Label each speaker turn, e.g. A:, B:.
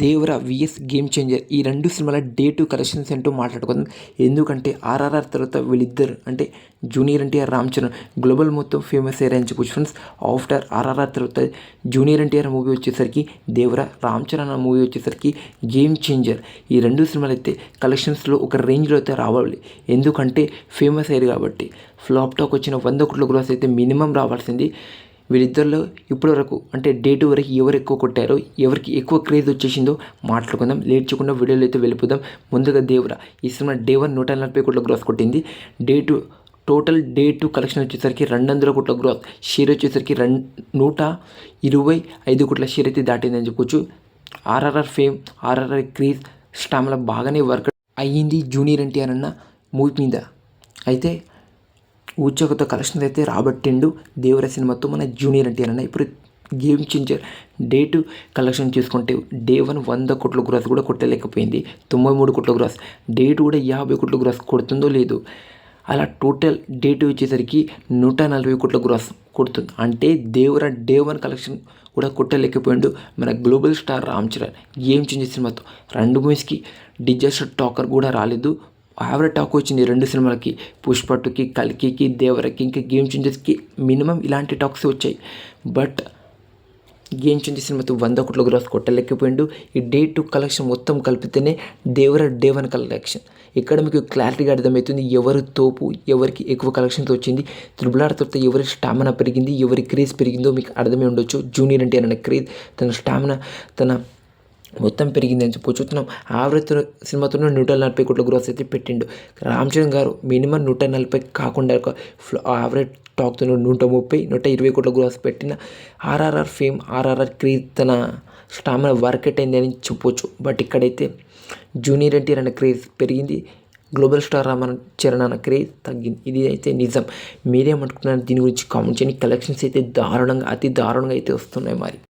A: దేవర VS game changer ఈ రెండు సినిమాల డే టు కలెక్షన్స్ ఏంటో మాట్లాడుకుందాం. ఎందుకంటే ఆర్ఆర్ఆర్ తర్వాత వీళ్ళిద్దరు అంటే జూనియర్ ఎన్టీఆర్ రామ్ చరణ్ గ్లోబల్ మొత్తం ఫేమస్ అయ్యారని చెప్పొచ్చు ఫ్రెండ్స్ ఆఫ్టర్ ఆర్ఆర్ఆర్ తర్వాత జూనియర్ ఎన్టీఆర్ మూవీ వచ్చేసరికి దేవర రామ్ చరణ్ మూవీ వచ్చేసరికి గేమ్ చేంజర్ ఈ రెండు సినిమాలు అయితే కలెక్షన్స్లో ఒక రేంజ్లో అయితే రావాలి. ఎందుకంటే ఫేమస్ అయ్యారు కాబట్టి. ఫ్లాప్ టాక్ వచ్చిన వంద కోట్ల గ్రోస్ అయితే మినిమం రావాల్సింది. వీరిద్దరిలో ఇప్పటి వరకు అంటే డేట్ వరకు ఎవరు ఎక్కువ కొట్టారో ఎవరికి ఎక్కువ క్రేజ్ వచ్చేసిందో మాట్లాడుకుందాం. లేట్ చేయకుండా వీడియోలో అయితే వెళ్ళిపోదాం. ముందుగా దేవరా ఈ సినిమా డే నూట నలభై కోట్ల గ్రోస్ కొట్టింది. Day two total day two collection వచ్చేసరికి రెండు వందల కోట్ల గ్రోత్ షేర్ వచ్చేసరికి రెండు నూట ఇరవై ఐదు కోట్ల షేర్ అయితే దాటిందని చెప్పొచ్చు. ఆర్ఆర్ఆర్ ఫేమ్ ఆర్ఆర్ఆర్ క్రీజ్ స్టామ్ల బాగానే వర్క్ అయ్యింది జూనియర్ ఎన్టీఆర్ అన్న మూవీ మీద. అయితే ఊచకతో కలెక్షన్స్ అయితే రాబట్టిండు. దేవర సినిమాతో మన జూనియర్ ఎన్టీఆర్ అన్న ఇప్పుడు Game Changer day two collection చూసుకుంటే డే వన్ వంద కోట్ల గ్రాస్ కూడా కొట్టలేకపోయింది. తొంభై మూడు కోట్ల గ్రాస్. డే టూ కూడా యాభై కోట్ల గ్రాస్ కొడుతుందో లేదు. అలా టోటల్ డే టూ వచ్చేసరికి నూట నలభై కోట్ల గ్రాస్ కొడుతుంది. అంటే దేవర డే వన్ కలెక్షన్ కూడా కొట్టలేకపోయిండు మన global star Ram Charan. Game Changer సినిమాతో రెండు మూవీస్కి డిజాస్టర్ టాకర్ కూడా రాలేదు. యావరేజ్ టాక్ వచ్చింది రెండు సినిమాలకి. పుష్ప టూకి కల్కికి దేవరకి ఇంకా గేమ్ చేంజర్స్కి మినిమం ఇలాంటి టాక్స్ వచ్చాయి. బట్ గేమ్ చేంజర్ సినిమాతో వంద కోట్ల గ్రాస్ కొట్టలేకపోయిండు. ఈ డే టూ కలెక్షన్ మొత్తం కలిపితేనే దేవర డే వన్ కలెక్షన్ ఇక్కడ మీకు క్లారిటీగా అర్థమవుతుంది ఎవరు తోపు ఎవరికి ఎక్కువ కలెక్షన్స్ వచ్చింది. త్రిబుల్ తర్వాత ఎవరి స్టామినా పెరిగింది ఎవరి క్రేజ్ పెరిగిందో మీకు అర్థమై ఉండొచ్చు. జూనియర్ అంటే అన్న క్రేజ్ తన స్టామినా తన మొత్తం పెరిగింది అని చెప్పు చూస్తున్నాం. ఆవృత్తి సినిమాతో నూట నలభై కోట్ల గ్రోస్ అయితే పెట్టిండు. రామ్ చరణ్ గారు మినిమం నూట నలభై కాకుండా ఆవరేజ్ టాక్తో నూట ముప్పై నూట ఇరవై కోట్ల గ్రోస్ పెట్టిన ఆర్ఆర్ఆర్ ఫేమ్ ఆర్ఆర్ఆర్ క్రేజ్ తన స్టామినా వర్క్ అయింది అని చెప్పొచ్చు. బట్ ఇక్కడైతే జూనియర్ ఎన్టీఆర్ అనే క్రేజ్ పెరిగింది. గ్లోబల్ స్టార్ రామన్ చరణ్ అన్న క్రేజ్ తగ్గింది. ఇది అయితే నిజం. మీరేమనుకుంటున్నారు దీని గురించి కామెంట్ చేయండి. కలెక్షన్స్ అయితే దారుణంగా అతి దారుణంగా అయితే వస్తున్నాయి మరి.